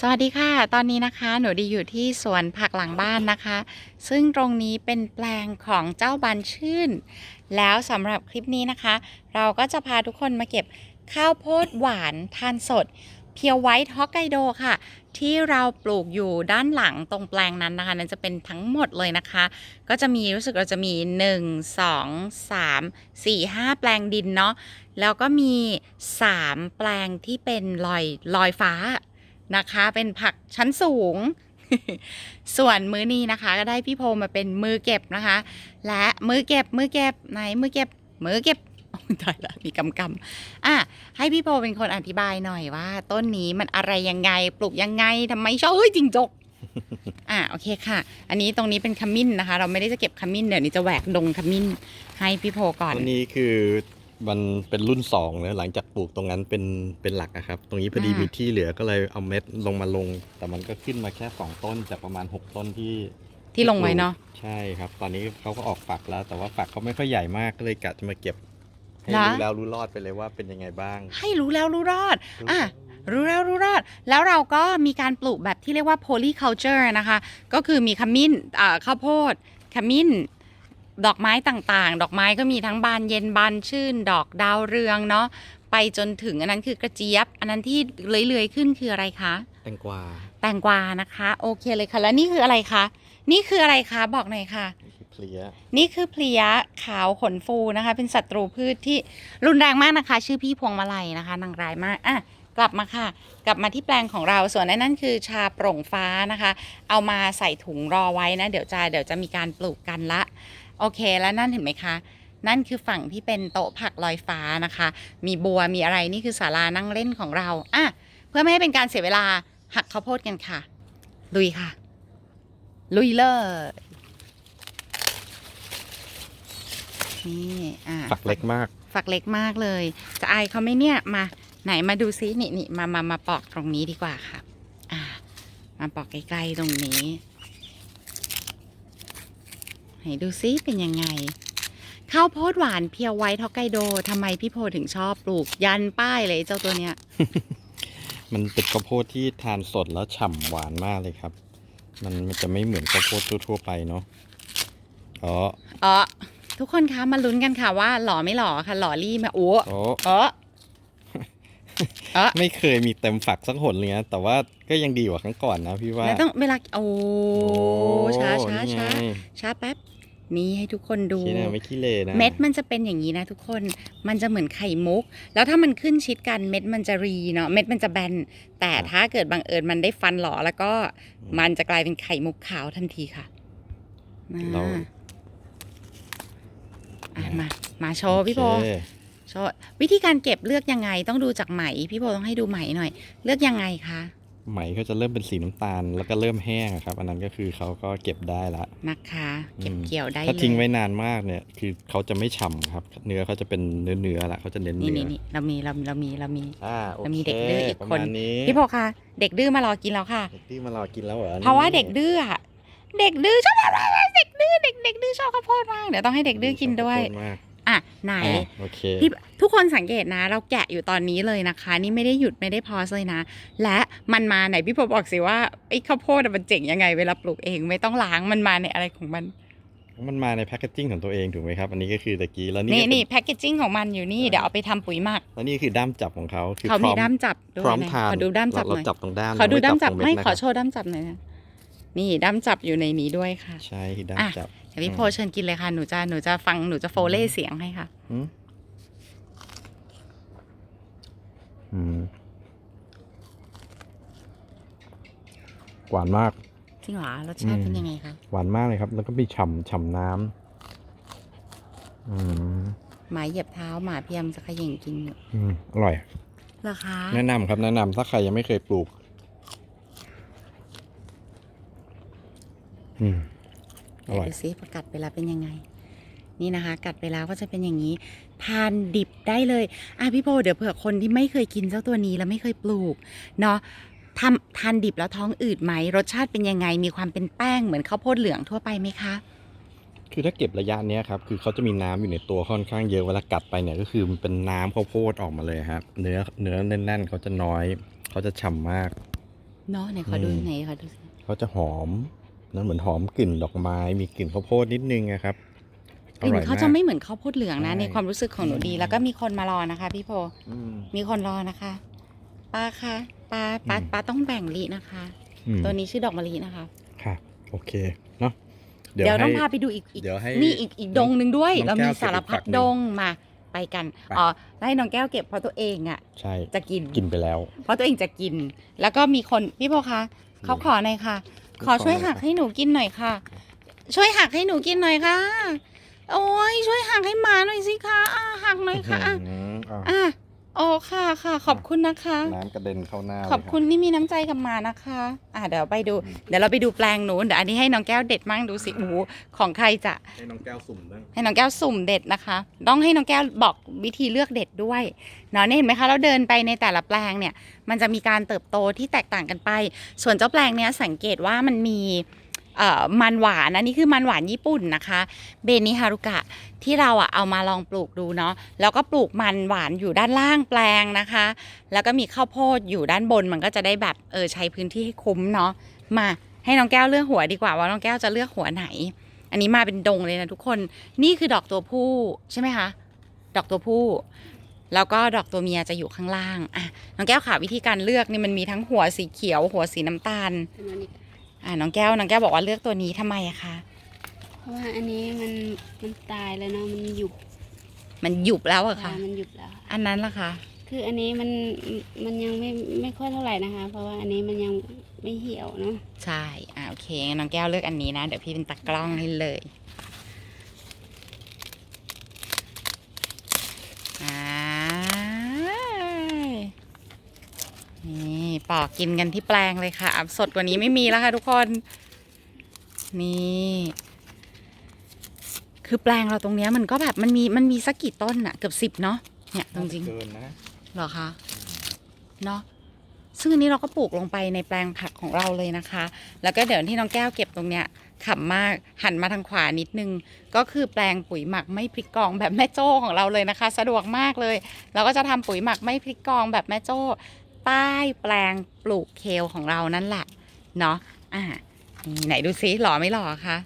สวัสดีค่ะ ตอนนี้นะคะ หนูดีอยู่ที่สวนผักหลังบ้านนะคะ ซึ่งตรงนี้เป็นแปลงของเจ้าบันชื่น แล้วสำหรับคลิปนี้นะคะ เราก็จะพาทุกคนมาเก็บข้าวโพดหวานทานสด เพียวไวท์ฮอกไกโดค่ะ ที่เราปลูกอยู่ด้านหลังตรงแปลงนั้นนะคะ นั่นจะเป็นทั้งหมดเลยนะคะ ก็จะมีรู้สึกเราจะมี 1 2 3 4 5 แปลงดินเนาะแล้วก็มี 3 แปลงที่เป็นลอยลอยฟ้า นะคะ เป็นผักชั้นสูง ส่วนมือนี้นะคะ ก็ได้พี่โพมาเป็นมือเก็บนะคะ และมือเก็บมือเก็บไหนมือเก็บมือเก็บโอ้ยตายละมีกำกำอะให้พี่โพเป็นคนอธิบายหน่อยว่า ต้นนี้มันอะไรยังไงปลูกยังไงทำไมชอบเฮ้ยจริงจกอะโอเคค่ะ อันนี้ตรงนี้เป็นขมิ้นนะคะ เราไม่ได้จะเก็บขมิ้นเดี๋ยวนี้จะแหวกดงขมิ้นให้พี่โพก่อนต้นนี้คือ มันเป็นรุ่นสองนะหลังจากปลูกตรงนั้นเป็นเป็นหลักนะครับ ตรงนี้พอดีอ่ามี มีที่เหลือก็เลยเอาเม็ดลงมาลง แต่มันก็ขึ้นมาแค่สองต้นจากประมาณหกต้นที่ที่ลงไว้เนาะ ใช่ครับ ตอนนี้เขาก็ออกฝักแล้ว แต่ว่าฝักเขาไม่ค่อยใหญ่มากก็เลยกะจะมาเก็บให้นะ รู้แล้วรู้รอดไปเลยว่าเป็นยังไงบ้าง ให้รู้แล้วรู้รอด อะ รู้แล้วรู้รอด แล้วเราก็มีการปลูกแบบที่เรียกว่า polyculture นะคะ ก็คือมีขมิ้นอ่าข้าวโพด ขมิ้น ดอกไม้ต่างๆ ดอกไม้ก็มีทั้งบานเย็นบานชื่น ดอกดาวเรืองเนาะไปจนถึงอันนั้นคือกระเจี๊ยบ อันนั้นที่เลื้อยๆขึ้นคืออะไรคะ แตงกวา แตงกวานะคะ โอเคเลยค่ะ แล้วนี่คืออะไรคะ นี่คืออะไรคะ บอกหน่อยค่ะนี่คือเพลีย นี่คือเพลียขาวขนฟูนะคะ เป็นศัตรูพืชที่รุนแรงมากนะคะ ชื่อพี่พวงมาลัยนะคะนางร้ายมากอะกลับมาค่ะ กลับมาที่แปลงของเราส่วนนั้นนั่นคือชาโปร่งฟ้านะคะ เอามาใส่ถุงรอไว้นะ เดี๋ยวจะเดี๋ยวจะมีการปลูกกันละ โอเคแล้วนั่นเห็นไหมคะ นั่นคือฝั่งที่เป็นโต๊ะผักลอยฟ้านะคะ มีบัวมีอะไรนี่คือศาลานั่งเล่นของเราอะเพื่อไม่ให้เป็นการเสียเวลาหักข้าวโพดกันค่ะ ลุยค่ะ ลุยเลยนี่อะฝักเล็กมาก ฝักเล็กมากเลย จะอายเขาไหมเนี่ยมา ไหนมาดูซินี่นี่มามามาปอกตรงนี้ดีกว่าค่ะ อ่ามาปอกใกล้ๆตรงนี้ ไหนดูซิเป็นยังไง ข้าวโพดหวานเพียวไวท์ฮอกไกโดทำไมพี่โพถึงชอบปลูกยันป้ายเลยเจ้าตัวเนี้ย มันเป็นข้าวโพดที่ทานสดแล้วฉ่ำหวานมากเลยครับ มันมันจะไม่เหมือนข้าวโพดทั่วๆไปเนาะอ๋ออ๋อทุกคนคะมาลุ้นกันค่ะว่าหล่อไม่หล่อค่ะหล่อรี่มาโอ้โอ้เออเออไม่เคยมีเต็มฝักสักหนเลยนะแต่ว่าก็ยังดีกว่าครั้งก่อนนะพี่ว่าแล้วต้องเวลาโอ้โอ้ช้าช้านี่ไงช้าช้าแป๊บ นี่ให้ทุกคนดู ขี้นะไม่ขี้เลนะเม็ดมันจะเป็นอย่างนี้นะทุกคน มันจะเหมือนไข่มุก แล้วถ้ามันขึ้นชิดกันเม็ดมันจะรีเนาะ เม็ดมันจะแบน แต่ถ้าเกิดบังเอิญมันได้ฟันหล่อแล้วก็มันจะกลายเป็นไข่มุกขาวทันทีค่ะมาเราอะมา มาโชว์พี่โพโอเคโชว์วิธีการเก็บเลือกยังไงต้องดูจากไหม พี่โพต้องให้ดูไหมหน่อย เลือกยังไงคะ ไหมเขาจะเริ่มเป็นสีน้ำตาล แล้วก็เริ่มแห้งอะครับ อันนั้นก็คือเขาก็เก็บได้ละนะคะ เก็บอืมเกี่ยวได้ถ้าเลยทิ้งไว้นานมากเนี่ย คือเขาจะไม่ฉ่ำครับ เนื้อเขาจะเป็นเนื้อเนื้อๆละเขาจะเน้นนี่เนื้นี่อนี่เรามีเราเรามีเรามี อ่าโอแล้วมีเคเด็กดื้ออีกประคน มาณนี้พี่โพคะ เด็กดื้อมารอกินแล้วค่ะ เด็กที่มารอกินแล้วเหรอเพราะว่านี่เด็กดื้ออะเด็กดื้อชอบอะไรเด็กดื้อเด็กเด็กดื้อชอบข้าวโพดมากเดี๋ยวต้องให้เด็กดื้อกินด้วย ขอบคุณมาก อะไหนอะโอเคพี่ทุกคนสังเกตนะ เราแกะอยู่ตอนนี้เลยนะคะ นี่ไม่ได้หยุดไม่ได้พอสเลยนะ และมันมาไหนพี่พบบอกสิว่าไอ้ข้าวโพดอะมันเจ๋งยังไงเวลาปลูกเองไม่ต้องล้างมันมาในอะไรของมัน มันมาในแพคเกจจิ้งของตัวเองถูกไหมครับ อันนี้ก็คือตะกี้แล้วนี่นี่ก็เป็นี่แพคเกจจิ้งของมันอยู่นี่เดี๋ยวเอาไปทำปุ๋ยหมัก แล้วนี่คือด้ามจับของเขาคือเขามีพร้อด้ามจับด้วยพร้อมนะทานขอดูด้ามจับหเราน่อยจับตรงด้ามขอดูด้ามจับเรไม่ตรงเดขอนะโชว์ด้ามจับหน่อยนะ นี่ด้ามจับอยู่ในนี้ด้วยค่ะ ใช่คือด้ามอะ จับเดี๋ยวพี่โพเชิญกินเลยค่ะ หนูจะหนูจะฟังหนูจะโฟเล่เสียงให้ค่ะอืมอืมหวานมาก จริงเหรอรสชาติอืมเป็นยังไงคะ หวานมากเลยครับ แล้วก็มีฉ่ำฉ่ำน้ำอืมหมาเหยียบเท้าหมาเพียมจะขย่งกินอยู่อืมอร่อยเหรอคะแนะนำครับ แนะนำถ้าใครยังไม่เคยปลูก อืม อร่อย ดูซิพอกัดไปแล้วเป็นยังไง นี่นะคะ กัดไปแล้วก็จะเป็นอย่างนี้ ทานดิบได้เลยอะพี่โพเดี๋ยวเผื่อคนที่ไม่เคยกินเจ้าตัวนี้แล้วไม่เคยปลูกเนาะทำทานดิบแล้วท้องอืดไหม รสชาติเป็นยังไง มีความเป็นแป้งเหมือนข้าวโพดเหลืองทั่วไปไหมคะ คือถ้าเก็บระยะเนี้ยครับคือเขาจะมีน้ำอยู่ในตัวค่อนข้างเยอะเวลากัดไปเนี่ยก็คือมันเป็นน้ำข้าวโพดออกมาเลยครับ เนื้อเนื้อแน่นๆเขาจะน้อย เขาจะฉ่ำมาก เนาะไหนขอดูอืม ไหนขอดูสิเขาจะหอม นะเหมือนหอมกลิ่นดอกไม้ มีกลิ่นข้าวโพดนิดนึงนะครับกลิ่นเขาจะกไม่เหมือนข้าวโพดเหลืองนะใช่ในความรู้สึกของหนูดี แล้วก็มีคนมารอนะคะ พี่โพอืมมีคนรอนะคะป้าคะป้าป้าอืมป้าต้องแบ่งลินะคะอืมตัวนี้ชื่อดอกมะลินะคะ ค่ะ โอเคเนาะเดี๋ยวต้องให้พาไปดูอีกอีกเดี๋ยวให้นี่อีกอีกดงหนึ่งด้วยน้เราองแก้มีวเก็บสารพัดอีกฝักหนึ่งดงมาไปกันไปอ๋อแล้วให้น้องแก้วเก็บเพราะตัวเองอะใช่จะกินกินไปแล้ว เพราะตัวเองจะกิน แล้วก็มีคนพี่โพคะเขาขอหน่อยค่ะ ขอช่วยหักให้หนูกินหน่อยค่ะ ช่วยหักให้หนูกินหน่อยค่ะ โอ้ยช่วยหักให้หมาหน่อยสิคะอะหักหน่อยค่ะอะอื้อหืออะอะ โอ้ค่ะค่ะ ขอบคุณนะคะ น้ำกระเด็นเข้าหน้าเลยขอบคุณที่มีน้ำใจกับหมานะคะ อะเดี๋ยวไปดูอืมเดี๋ยวเราไปดูแปลงหนูนเดี๋ยวอันนี้ให้น้องแก้วเด็ดมั่งดูสิโอ้โหของใครจะ ให้น้องแก้วสุ่มบ้างให้น้องแก้วสุ่มเด็ดนะคะ ต้องให้น้องแก้วบอกวิธีเลือกเด็ดด้วยเนาะนี่เห็นไหมคะเราเดินไปในแต่ละแปลงเนี่ย มันจะมีการเติบโตที่แตกต่างกันไป ส่วนเจ้าแปลงเนี้ยสังเกตว่ามันมีเอ่อ มันหวานอันนี้คือมันหวานญี่ปุ่นนะคะเบนิฮารุกะที่เราอะเอามาลองปลูกดูเนาะแล้วก็ปลูกมันหวานอยู่ด้านล่างแปลงนะคะ แล้วก็มีข้าวโพดอยู่ด้านบนมันก็จะได้แบบเออใช้พื้นที่ให้คุ้มเนาะมาให้น้องแก้วเลือกหัวดีกว่าว่าน้องแก้วจะเลือกหัวไหน อันนี้มาเป็นดงเลยนะทุกคนนี่คือดอกตัวผู้ใช่ไหมคะดอกตัวผู้แล้วก็ดอกตัวเมียจะอยู่ข้างล่างอะน้องแก้วค่ะวิธีการเลือกนี่มันมีทั้งหัวสีเขียว หัวสีน้ำตาล ประมาณนี้อะน้องแก้วน้องแก้วบอกว่าเลือกตัวนี้ทำไมอะคะเพราะว่าอันนี้มันมันตายแล้วเนาะมันหยุบมันหยุบแล้วอะค่ะค่ะ มันหยุบแล้ว อันนั้นล่ะคะคืออันนี้มันมันยังไม่ไม่ค่อยเท่าไหร่นะคะ เพราะว่าอันนี้มันยังไม่เหี่ยวเนาะใช่อะโอเคงั้นน้องแก้วเลือกอันนี้นะ เดี๋ยวพี่เป็นตากล้องให้เลย อ่านี่ ปอกกินกันที่แปลงเลยค่ะอะ สดกว่านี้ไม่มีแล้วค่ะทุกคน นี่ คือแปลงเราตรงเนี้ยมันก็แบบมันมีมันมีสักกี่ต้นอะเกือบสิบเนาะเนี่ยจริงๆ เกินนะเหรอคะเนาะซึ่งอันนี้เราก็ปลูกลงไปในแปลงผักของเราเลยนะคะ แล้วก็เดี๋ยวที่น้องแก้วเก็บตรงเนี้ยขำมากหันมาทางขวานิดนึง ก็คือแปลงปุ๋ยหมักไม่พริกกองแบบแม่โจ้ของเราเลยนะคะ สะดวกมากเลย เราก็จะทำปุ๋ยหมักไม่พริกกองแบบแม่โจ้ ใต้แปลงปลูกเคลของเรานั่นแหละ เนาะอ่านี่ไหนดูซิหล่อไม่หล่อคะ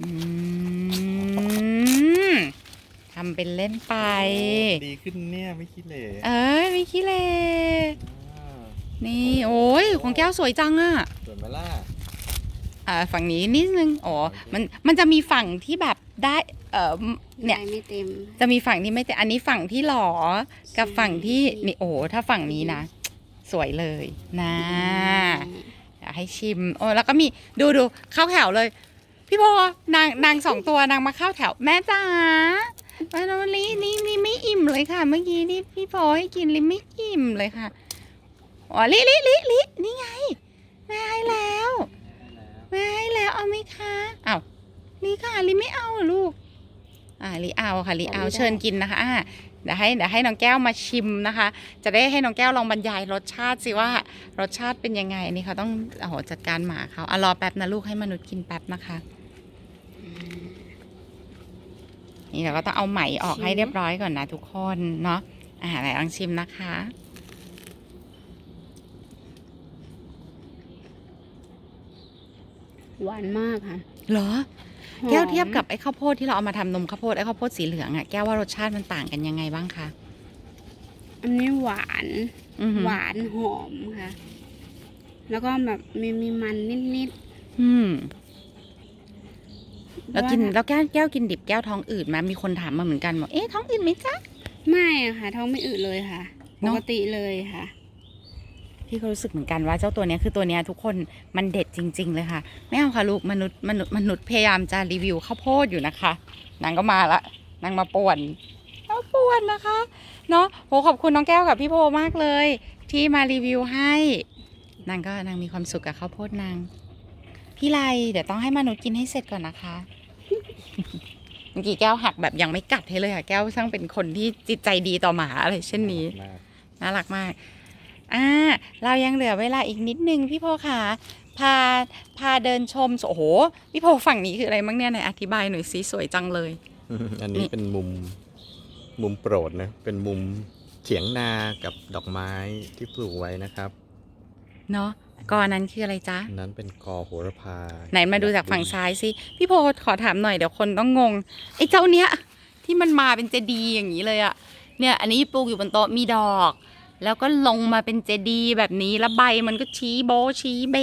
อืมทำเป็นเล่นไป ดีขึ้นเนี่ยไม่ขี้เหร่เอ้ยไม่ขี้เลอ่านี่ โอ้ยของแก้วสวยจังอะสวยไหมล่ะอ่าฝั่งนี้นิดนึงอ๋อมันมันจะมีฝั่งที่แบบได้ เออเนี่ยใบไม่เต็ม จะมีฝั่งที่ไม่แต่อันนี้ฝั่งที่หลอกับฝั่งที่นี่โอ้ถ้าฝั่งนี้นะ สวยเลยนะอยากให้ชิมโอ้แล้วก็มีดูดูเข้าแถวเลย พี่โพนางนางสองตัวนางมาเข้าแถวแม่จ๋าแม่โนลีนี่นี่ไม่อิ่มเลยค่ะ เมื่อกี้นี่พี่โพให้กินลิไม่อิ่มเลยค่ะอ๋อลิลิลิลินี่ไงแม่ให้แล้วแม่ให้แล้วเอาไหมคะอ้าวลิค่ะลิไม่เอาเหรอลูก อ่าลิเอาค่ะลิเอาเชิญกินนะคะอ่าเดี๋ยวให้เดี๋ยวให้น้องแก้วมาชิมนะคะ จะได้ให้น้องแก้วลองบรรยายรสชาติสิว่ารสชาติเป็นยังไงอันนี้เขาต้องโอ้โหจัดการหมาเขาอะรอแป๊บนะลูกให้มนุษย์กินแป๊บนะคะนี่เราก็ต้องเอาไหมออกให้เรียบร้อยก่อนนะทุกคนเนาะอ่าไหนลองชิมนะคะ หวานมากค่ะ เหรอหอม แก้วเทียบกับไอ้ข้าวโพดที่เราเอามาทำนมข้าวโพดไอ้ข้าวโพดสีเหลืองอะแก้วว่ารสชาติมันต่างกันยังไงบ้างคะอันนี้หวานอือหือหวานหอมค่ะ แล้วก็แบบมีมีมันนิดอืมๆแล้วกินว่าแล้วแก้วแก้วกินดิบแก้วท้องอืดไหมมีคนถามมาเหมือนกันบอกเอ๊ะท้องอืดไหมจ๊ะไม่อะค่ะ ท้องไม่อืดเลยค่ะเนปอะกติเลยค่ะ พี่ก็รู้สึกเหมือนกันว่าเจ้าตัวเนี้ยคือตัวเนี้ยทุกคนมันเด็ดจริง ๆ เลยค่ะไม่เอาค่ะลูกมนุษย์มนุษย์มนุษย์พยายามจะรีวิวข้าวโพดอยู่นะคะนางก็มาละนางมาป่วนมาป่วนนะคะเนาะโหขอบคุณน้องแก้วกับพี่โพมากเลย ที่มารีวิวให้นางก็นางมีความสุขกับข้าวโพดนางพี่ไลเดี๋ยวต้องให้มนุษย์กินให้เสร็จก่อนนะคะเมื่อกี้แก้วหักแบบยังไม่กัดให้เลยค่ะ แก้วช่างเป็นคนที่จิตใจดีต่อหมาอะไรเช่นนี้มากน่ารักมาก อ่าเรายังเหลือเวลาอีกนิดนึงพี่โพค่ะพาพาเดินชมโอ้โหพี่โพฝั่งนี้คืออะไรบ้างเนี่ยไหนอธิบายหน่อยสิสวยจังเลย อันนี้เป็นมุมมุมโปรดนะเป็นมุมเถียงนากับดอกไม้ที่ปลูกไว้นะครับเนาะกอนั้นคืออะไรจ๊ะอันนั้นเป็นกอโหระพา ไหนมาดูจากฝั่งซ้ายสิพี่โพขอถามหน่อยเดี๋ยวคนต้องงงไอ้เจ้าเนี้ยที่มันมาเป็นเจดีย์อย่างนี้เลยอะเนี่ยอันนี้ปลูกอยู่บนโต๊ะมีดอก แล้วก็ลงมาเป็นเจดีย์แบบนี้แล้วใบมันก็ชี้โบะชี้เบ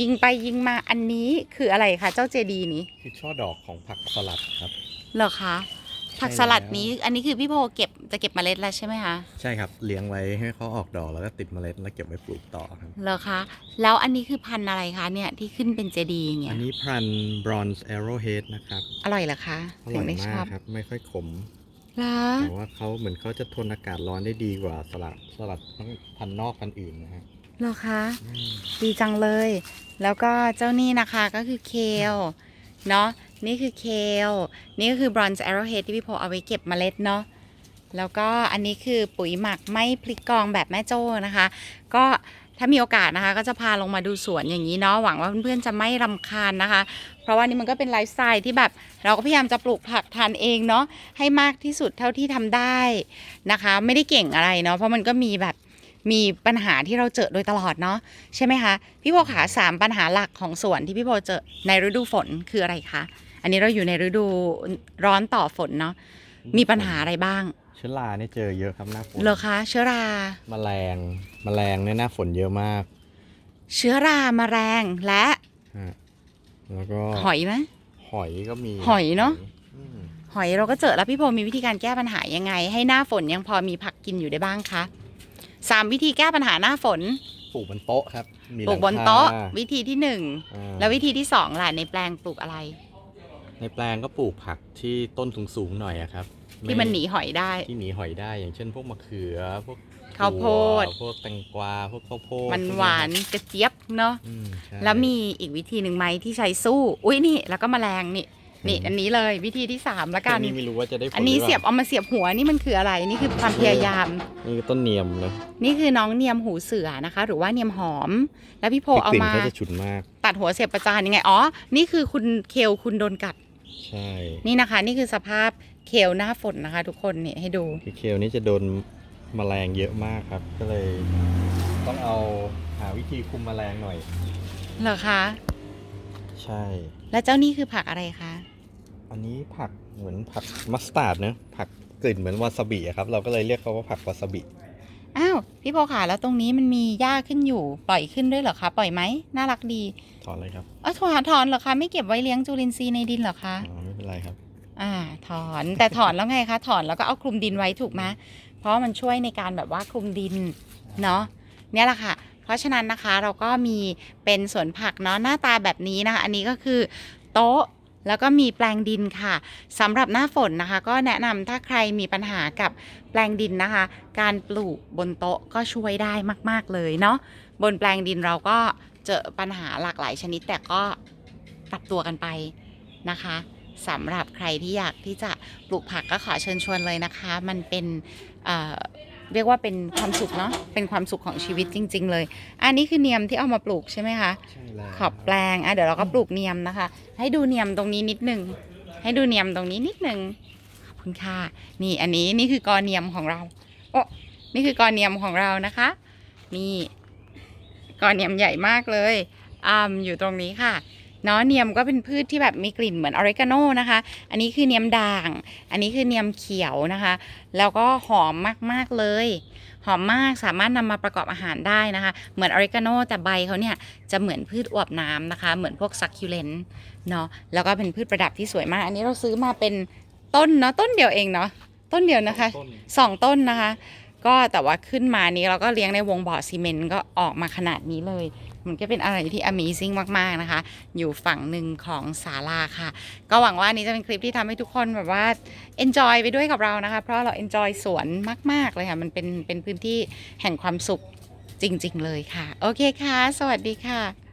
ยิงไปยิงมาอันนี้คืออะไรคะเจ้าเจดีย์นี้คือช่อดอกของผักสลัดครับเหรอคะผักสลัดนี้อันนี้คือพี่โพเก็บจะเก็บเมล็ดแล้วใช่ไหมคะใช่ครับเลี้ยงไว้ให้เขาออกดอกแล้วก็ติดเมล็ดแล้วเก็บไว้ปลูกต่อครับเหรอคะแล้วอันนี้คือพันธุ์อะไรคะเนี่ยที่ขึ้นเป็นเจดีย์อย่างเงี้อัยนนี้พันธุ์ bronze arrowhead นะครับอร่อยเหรอคะอถึร่งอยได้ชมาอกบครับไม่ค่อยขม เหรอแต่ว่าเขาเหมือนเขาจะทนอากาศร้อนได้ดีกว่าสลัดสลัดทั้งพันธุ์นอกพันธุ์อื่นนะฮะเหรอคะอืมดีจังเลย แล้วก็เจ้านี่นะคะก็คือเคลเนาะนี่คือเคลนี่ก็คือ bronze arrowhead ที่พี่โพเอาไว้เก็บเมล็ดเนาะแล้วก็อันนี้คือปุ๋ยหมักไม่พลิกกองแบบแม่โจ้นะคะ ก็ถ้ามีโอกาสนะคะ ก็จะพาลงมาดูสวนอย่างนี้เนาะหวังว่าเพื่อนๆจะไม่รำคาญนะคะเพ ราะว่านี่มันก็เป็นไลฟ์สไตล์ที่แบบ เราก็พยายามจะปลูกผักทานเองเนาะให้มากที่สุดเท่าที่ทำได้นะคะ ไม่ได้เก่งอะไรเนาะเพราะมันก็มีแบบมีปัญหาที่เราเจอโดยตลอดเนาะใช่ไหมคะพี่โบขาสามปัญหาหลักของสวนที่พี่โบเจอในฤดูฝนคืออะไรคะอันนี้เราอยู่ในฤดูร้อนต่อฝนเนาะมีปัญหาอะไรบ้าง เชื้อราเนี่ยเจอเยอะครับหน้าฝนเหรอคะเชื้อราแมลงแมลงเนี่ยหน้าฝนเยอะมาก เชื้อราแมลงและฮะ แล้วก็หอยไหมหอยก็มีหอยเนอะอืมหอยเราก็เจอแล้วพี่โพมีวิธีการแก้ปัญหายังไง ให้หน้าฝนยังพอมีผักกินอยู่ได้บ้างคะสามวิธีแก้ปัญหาหน้าฝนปลูกบนโต๊ะครับมีปลูกหบงนคาโต๊ะวิธีที่หนึ่งอ่าแล้ววิธีที่สองล่ะในแปลงปลูกอะไร ในแปลงก็ปลูกผักที่ต้นสูงๆหน่อยอะครับที่มันหนีหอยได้ ที่หนีหอยได้อย่างเช่น พวกมะเขือพวก ข้าวโพดถั่วพวกแตงกวาพวกข้าวโพดมันพกหวานกระเจี๊ยบเนาะอืมใช่แล้วมีอีกวิธีหนึ่งไหมที่ใช้สู้ อุ้ยนี่แล้วก็แมลงนี่นี่อืมอันนี้เลยวิธีที่สามละกัน อันนี้ไม่รู้ว่าจะได้ผลอันนี้หรืปล่าเสียบเอามาเสียบหัวนี่มันคืออะไรนี่คือความพยายาม นี่คือต้นเนียมนะนี่คือน้องเนียมหูเสือนะคะ หรือว่าเนียมหอม แล้วพี่โพเอากลิ่นมา เขาจะฉุนมาก ตัดหัวเสียบประจานยังไงอ๋อนี่คือคุณเคลคุณโดนกัดใช่นี่นะคะ นี่คือสภาพเคลหน้าฝนนะคะ ทุกคนเนี่ยให้ดู คือเคลนี่จะโดน แมลงเยอะมากครับ ก็เลยต้องเอาหาวิธีคุมแมลงหน่อย เหรอคะ ใช่ แล้วเจ้านี่คือผักอะไรคะ อันนี้ผักเหมือนผักมัสตาร์ดเนอะผักกลิ่นเหมือนวาซาบิอะครับ เราก็เลยเรียกเขาว่าผักวาซาบิ อ้าว พี่โพขาแล้วตรงนี้มันมีหญ้าขึ้นอยู่ ปล่อยขึ้นด้วยเหรอคะ ปล่อยไหมน่ารักดีถอนเลยครับเออถอนถอนเหรอคะไม่เก็บไว้เลี้ยงจุลินทรีย์ในดินเหรอคะ อ๋อไม่เป็นไรครับ อ่า ถอนแต่ถอนแล้วไงคะ ถอนแล้วก็เอาคลุมดินไว้ถูกไหม เพราะมันช่วยในการแบบว่าคลุมดินเนาะเนี่ยแหละค่ะ เพราะฉะนั้นนะคะเราก็มีเป็นสวนผักเนาะหน้าตาแบบนี้นะคะ อันนี้ก็คือโต๊ะแล้วก็มีแปลงดินค่ะสำหรับหน้าฝนนะคะ ก็แนะนำถ้าใครมีปัญหากับแปลงดินนะคะ การปลูกบนโต๊ะก็ช่วยได้มาก ๆ เลยเนาะบนแปลงดินเราก็เจอปัญหาหลากหลายชนิดแต่ก็ปรับตัวกันไปนะคะ สำหรับใครที่อยากที่จะปลูกผักก็ขอเชิญชวนเลยนะคะ มันเป็นเอ่อเรียกว่าเป็นความสุขเนาะเป็นความสุขของชีวิตจริง ๆ เลย อันนี้คือเนียมที่เอามาปลูกใช่ไหมคะใช่แล้วขอบแปลงอะเดี๋ยวเราก็ปลูกเนียมนะคะ ให้ดูเนียมตรงนี้นิดนึงให้ดูเนียมตรงนี้นิดนึงขอบคุณค่ะนี่อันนี้นี่คือกอเนียมของเราโอ้นี่คือกอเนียมของเรานะคะนี่กอเนียมใหญ่มากเลยอ่าอยู่ตรงนี้ค่ะ เนาะเนียมก็เป็นพืชที่แบบมีกลิ่นเหมือนออริกาโนนะคะ อันนี้คือเนียมด่าง อันนี้คือเนียมเขียวนะคะ แล้วก็หอมมากๆเลย หอมมากสามารถนำมาประกอบอาหารได้นะคะ เหมือนออริกาโนแต่ใบเขาเนี่ยจะเหมือนพืชอวบน้ำนะคะ เหมือนพวกซักคิวเลนเนาะ แล้วก็เป็นพืชประดับที่สวยมาก อันนี้เราซื้อมาเป็นต้นเนาะต้นเดียวเองเนาะ ต้นเดียวนะคะต้นสองต้นนะคะ ก็แต่ว่าขึ้นมานี้เราก็เลี้ยงในวงบ่อซีเมนต์ก็ออกมาขนาดนี้เลย มันก็เป็นอะไรที่ Amazing มากๆนะคะ อยู่ฝั่งหนึ่งของศาลาค่ะ ก็หวังว่านี้จะเป็นคลิปที่ทำให้ทุกคนแบบว่า enjoy ไปด้วยกับเรานะคะ เพราะเรา enjoy สวนมาก ๆ เลยค่ะ มันเป็นเป็นพื้นที่แห่งความสุขจริง ๆ เลยค่ะ โอเคค่ะ สวัสดีค่ะ